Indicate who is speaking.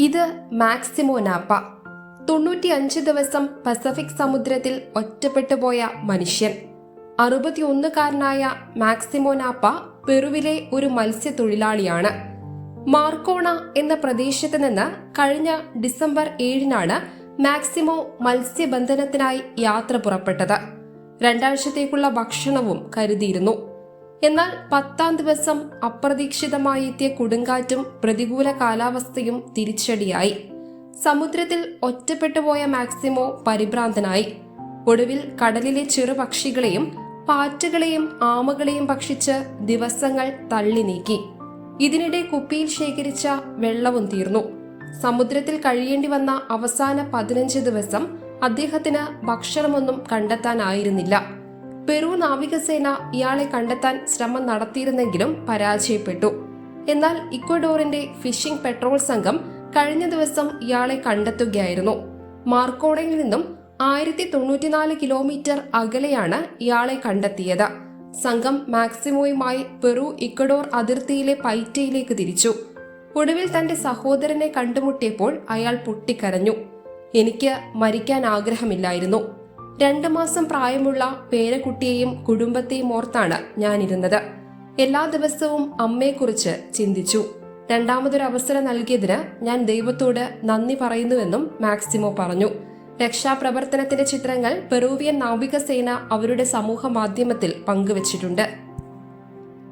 Speaker 1: ഇത് മാക്സിമോ നാപ്പ. തൊണ്ണൂറ്റിയഞ്ച് ദിവസം പസഫിക് സമുദ്രത്തിൽ ഒറ്റപ്പെട്ടു പോയ മനുഷ്യൻ. അറുപത്തിയൊന്നുകാരനായ മാക്സിമോ നാപ്പ പെറുവിലെ ഒരു മത്സ്യത്തൊഴിലാളിയാണ്. മാർക്കോണ എന്ന പ്രദേശത്ത് നിന്ന് കഴിഞ്ഞ ഡിസംബർ ഏഴിനാണ് മാക്സിമോ മത്സ്യബന്ധനത്തിനായി യാത്ര പുറപ്പെട്ടത്. രണ്ടാഴ്ചത്തേക്കുള്ള ഭക്ഷണവും കരുതിയിരുന്നു. എന്നാൽ പത്താം ദിവസം അപ്രതീക്ഷിതമായി എത്തിയ കൊടുങ്കാറ്റും പ്രതികൂല കാലാവസ്ഥയും തിരിച്ചടിയായി. സമുദ്രത്തിൽ ഒറ്റപ്പെട്ടു പോയ മാക്സിമോ പരിഭ്രാന്തനായി. ഒടുവിൽ കടലിലെ ചെറുപക്ഷികളെയും പാറ്റുകളെയും ആമകളെയും ഭക്ഷിച്ച് ദിവസങ്ങൾ തള്ളി നീക്കി. ഇതിനിടെ കുപ്പിയിൽ ശേഖരിച്ച വെള്ളവും തീർന്നു. സമുദ്രത്തിൽ കഴിയേണ്ടി വന്ന അവസാന പതിനഞ്ച് ദിവസം അദ്ദേഹത്തിന് ഭക്ഷണമൊന്നും കണ്ടെത്താനായിരുന്നില്ല. പെറു നാവികസേന ഇയാളെ കണ്ടെത്താൻ ശ്രമം നടത്തിയിരുന്നെങ്കിലും പരാജയപ്പെട്ടു. എന്നാൽ ഇക്വഡോറിന്റെ ഫിഷിംഗ് പെട്രോൾ സംഘം കഴിഞ്ഞ ദിവസം ഇയാളെ കണ്ടെത്തുകയായിരുന്നു. മാർക്കോണയിൽ നിന്നും ആയിരത്തി തൊണ്ണൂറ്റിനാല് കിലോമീറ്റർ അകലെയാണ് ഇയാളെ കണ്ടെത്തിയത്. സംഘം മാക്സിമോയുമായി പെറു ഇക്വഡോർ അതിർത്തിയിലെ പൈറ്റയിലേക്ക് തിരിച്ചു. ഒടുവിൽ തന്റെ സഹോദരനെ കണ്ടുമുട്ടിയപ്പോൾ അയാൾ പൊട്ടിക്കരഞ്ഞു. എനിക്ക് മരിക്കാൻ ആഗ്രഹമില്ലായിരുന്നു. രണ്ടു മാസം പ്രായമുള്ള പേരക്കുട്ടിയെയും കുടുംബത്തെയും ഓർത്താണ് ഞാനിരുന്നത്. എല്ലാ ദിവസവും അമ്മയെക്കുറിച്ച് ചിന്തിച്ചു. രണ്ടാമതൊരു അവസരം നൽകിയതിന് ഞാൻ ദൈവത്തോട് നന്ദി പറയുന്നുവെന്നും മാക്സിമോ പറഞ്ഞു. രക്ഷാപ്രവർത്തനത്തിന്റെ ചിത്രങ്ങൾ പെറൂവിയൻ നാവികസേന അവരുടെ സമൂഹ മാധ്യമത്തിൽ പങ്കുവച്ചിട്ടുണ്ട്.